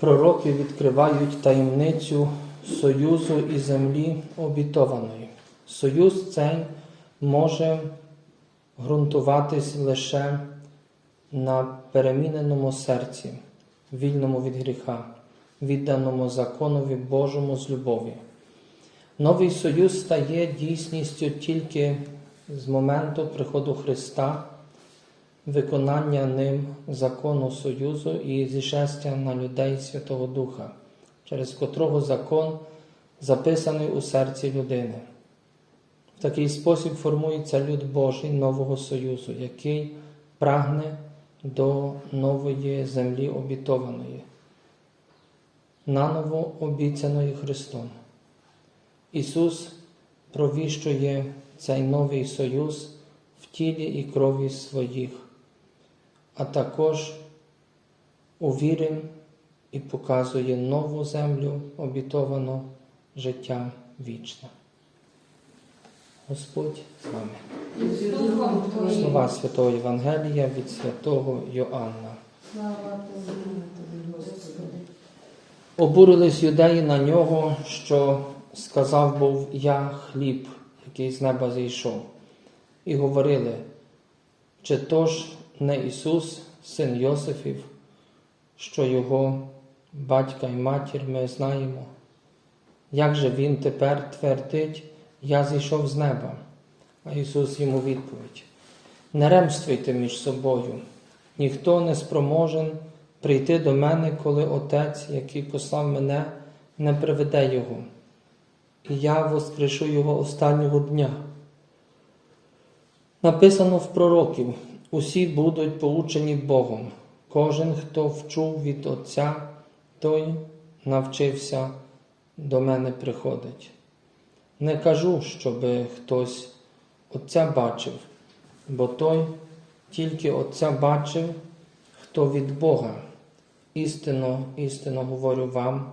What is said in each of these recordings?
пророки відкривають таємницю союзу і землі обітованої. Союз цей може ґрунтуватись лише на переміненому серці, вільному від гріха, відданому законові Божому з любові. Новий союз стає дійсністю тільки з моменту приходу Христа, виконання ним закону Союзу і зішестя на людей Святого Духа, через котрого закон записаний у серці людини. В такий спосіб формується люд Божий нового Союзу, який прагне до нової землі обітованої, наново обіцяної Христом. Ісус провіщує цей новий союз в тілі і крові своїх, а також у вірі і показує нову землю, обітовану життя вічне. Господь з вами. Слова Святого Євангелія від святого Йоанна. Обурились юдеї на нього, що сказав був я хліб, який з неба зійшов, і говорили, чи то ж не Ісус, син Йосифів, що його батька і матір ми знаємо? Як же Він тепер твердить, я зійшов з неба? А Ісус йому відповідь: Не ремствуйте між собою, ніхто не спроможен прийти до мене, коли Отець, який послав мене, не приведе Його, і я воскрешу Його останнього дня. Написано в пророків: усі будуть поучені Богом. Кожен, хто вчув від Отця, той навчився до мене приходить. Не кажу, щоби хтось Отця бачив, бо той тільки Отця бачив, хто від Бога. Істинно, істинно говорю вам,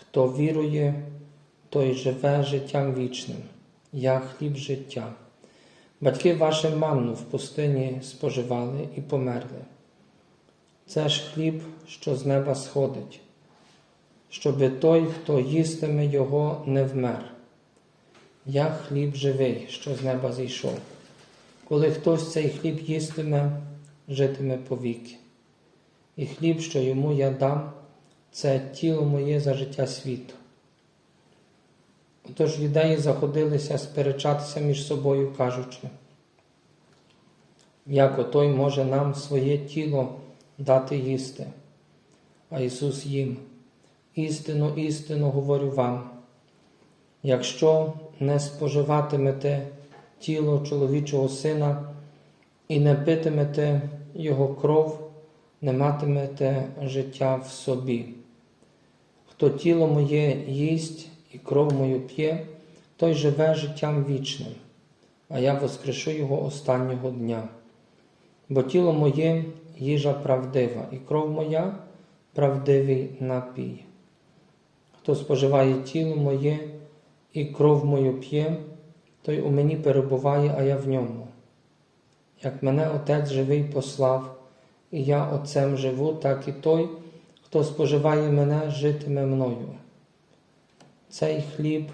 хто вірує, той живе життям вічним. Я хліб життя. Батьки ваші манну в пустині споживали і померли. Це ж хліб, що з неба сходить, щоби той, хто їстиме його, не вмер. Я хліб живий, що з неба зійшов. Коли хтось цей хліб їстиме, житиме повіки. І хліб, що йому я дам, це тіло моє за життя світу. Отож юдеї заходилися сперечатися між собою, кажучи, як отой може нам своє тіло дати їсти. А Ісус їм, істину, істину говорю вам, якщо не споживатимете тіло чоловічого сина і не питимете Його кров, не матимете життя в собі. Хто тіло моє їсть і кров мою п'є, той живе життям вічним, а я воскрешу його останнього дня. Бо тіло моє їжа правдива, і кров моя правдивий напій. Хто споживає тіло моє і кров мою п'є, той у мені перебуває, а я в ньому. Як мене Отець живий послав, і я Отцем живу, так і той, хто споживає мене, житиме мною. Цей хліб,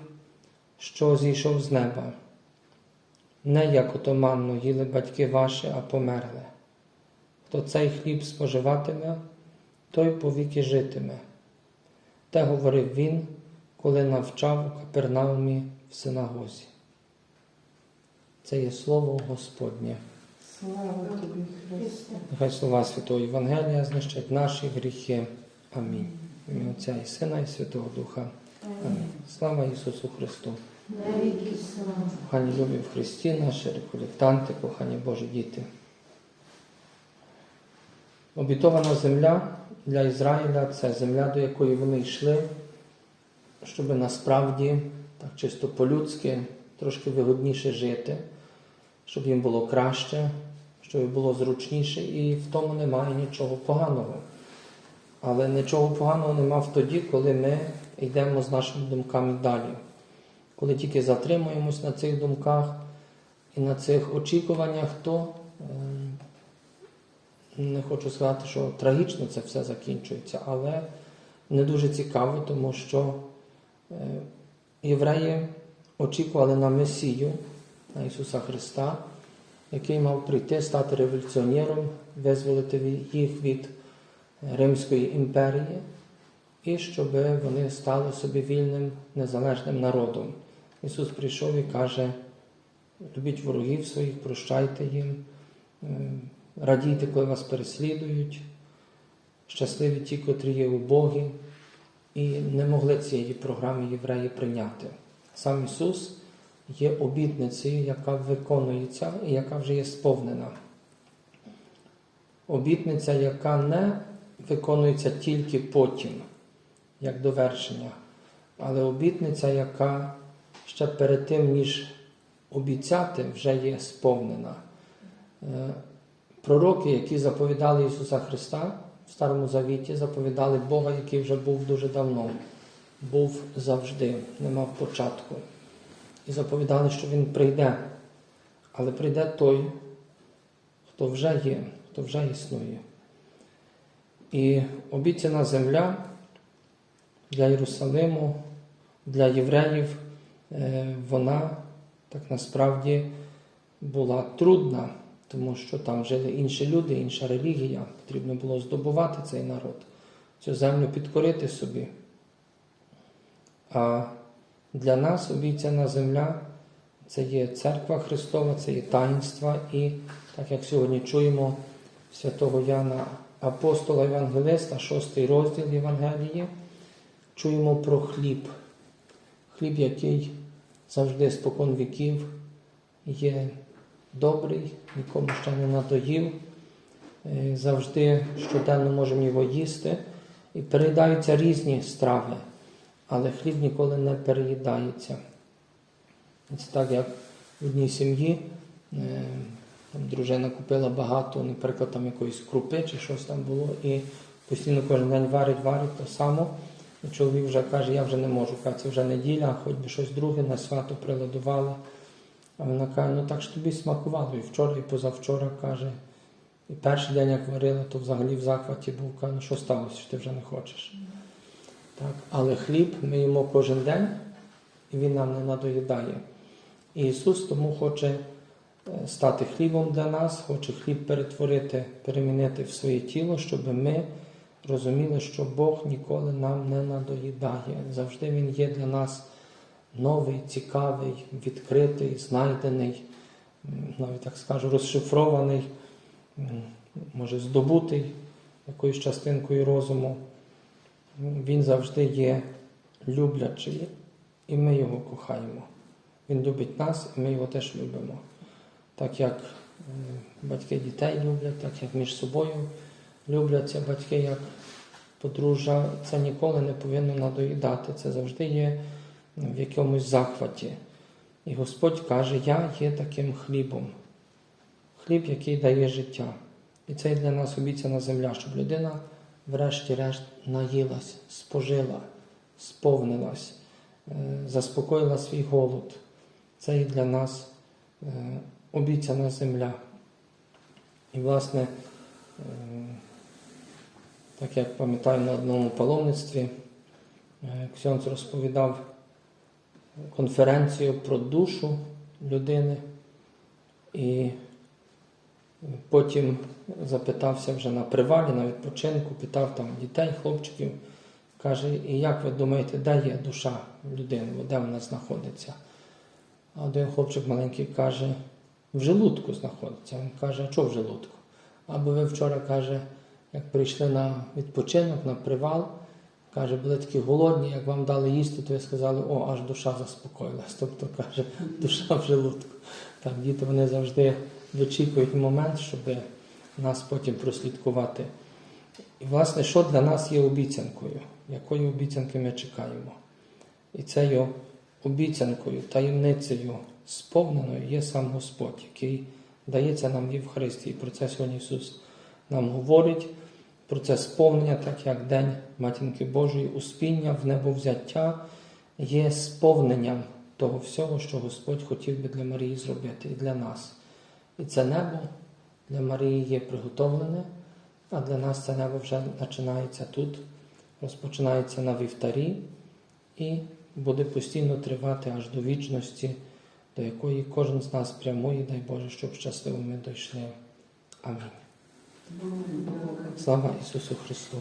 що зійшов з неба, не як отоманно їли батьки ваші, а померли. Хто цей хліб споживатиме, той повіки житиме. Те говорив він, коли навчав у Капернаумі в синагозі. Це є слово Господнє. Слава Тобі, Христе. Нехай слова Святого Євангелія знищать наші гріхи. Амінь. В ім'я Отця і Сина, і Святого Духа. Слава Ісусу Христу! Кохані любі в Христі, наші реколектанти, кохані Божі діти. Обітована земля для Ізраїля це земля, до якої вони йшли, щоб насправді, так чисто по-людськи, трошки вигодніше жити, щоб їм було краще, щоб їм було зручніше, і в тому немає нічого поганого. Але нічого поганого нема в тоді, коли ми йдемо з нашими думками далі. Коли тільки затримуємось на цих думках і на цих очікуваннях, то е, не хочу сказати, що трагічно це все закінчується, але не дуже цікаво, тому що е, євреї очікували на Месію, на Ісуса Христа, який мав прийти, стати революціонером, визволити їх від Римської імперії, і щоб вони стали собі вільним незалежним народом. Ісус прийшов і каже: любіть ворогів своїх, прощайте їм, е, радійте, коли вас переслідують, щасливі ті, котрі є убогі, і не могли цієї програми євреї прийняти. Сам Ісус є обітницею, яка виконується і яка вже є сповнена. Обітниця, яка не виконується тільки потім, як довершення, але обітниця, яка ще перед тим, ніж обіцяти, вже є сповнена. Е, Пророки, які заповідали Ісуса Христа в Старому Завіті, заповідали Бога, який вже був дуже давно, був завжди, не мав початку. І заповідали, що Він прийде. Але прийде той, хто вже є, хто вже існує. І обіцяна земля для Єрусалиму, для євреїв, е, вона так насправді була трудна, тому що там жили інші люди, інша релігія. Потрібно було здобувати цей народ, цю землю підкорити собі. А для нас обіцяна земля це є церква Христова, це є таїнства, і так як сьогодні чуємо святого Яна Апостола Євангелиста, шостий розділ Євангелії, чуємо про хліб. Хліб, який завжди спокон віків є добрий, нікому ще не надоїв. Е, Завжди щоденно можемо його їсти. І переїдаються різні страви, але хліб ніколи не переїдається. Це так, як в одній сім'ї е, там дружина купила багато, наприклад, там якоїсь крупи чи щось там було, і постійно кожен день варить, варить то само. Чоловік вже каже, я вже не можу, каже, це вже неділя, хоч би щось друге на свято приладували. А вона каже, ну так ж тобі смакувало. І вчора, і позавчора каже. І перший день, як варила, то взагалі в захваті був, каже, ну що сталося, що ти вже не хочеш. Так, але хліб ми їмо кожен день, і він нам не надоїдає. І Ісус тому хоче стати хлібом для нас, хоче хліб перетворити, перемінити в своє тіло, щоб ми розуміли, що Бог ніколи нам не надоїдає. Завжди Він є для нас новий, цікавий, відкритий, знайдений, навіть так скажу, розшифрований, може здобутий якоюсь частинкою розуму. Він завжди є люблячий, і ми його кохаємо. Він любить нас, і ми його теж любимо. Так як е, батьки дітей люблять, так як між собою любляться батьки як подружжя, це ніколи не повинно надоїдати. Це завжди є в якомусь захваті. І Господь каже, я є таким хлібом, хліб, який дає життя. І це для нас обіцяна земля, щоб людина, врешті-решт, наїлась, спожила, сповнилась, е, заспокоїла свій голод. Це є для нас е, обіцяна земля. І, власне, е, так як пам'ятаю на одному паломництві, е, Ксьонц розповідав конференцію про душу людини, і потім запитався вже на привалі, на відпочинку, питав там дітей, хлопчиків, каже, і як ви думаєте, де є душа людини, де вона знаходиться? А один хлопчик маленький каже, в желудку знаходиться. Він каже, а що в желудку? Або ви вчора каже, як прийшли на відпочинок, на привал, каже, були такі голодні, як вам дали їсти, то ви сказали, о, аж душа заспокоїлась. Тобто каже, душа в желудку. Так, діти вони завжди вичікують момент, щоб нас потім прослідкувати. І, власне, що для нас є обіцянкою? Якої обіцянки ми чекаємо? І цією обіцянкою, таємницею сповненою є сам Господь, який дається нам в Євхаристії. Про це сьогодні Ісус нам говорить, про це сповнення, так як День Матінки Божої, успіння в небовзяття є сповненням того всього, що Господь хотів би для Марії зробити і для нас. І це небо для Марії є приготовлене, а для нас це небо вже починається тут, розпочинається на вівтарі і буде постійно тривати аж до вічності, до якої кожен з нас прямує, дай Боже, щоб щасливо ми дійшли. Амінь. Слава Ісусу Христу!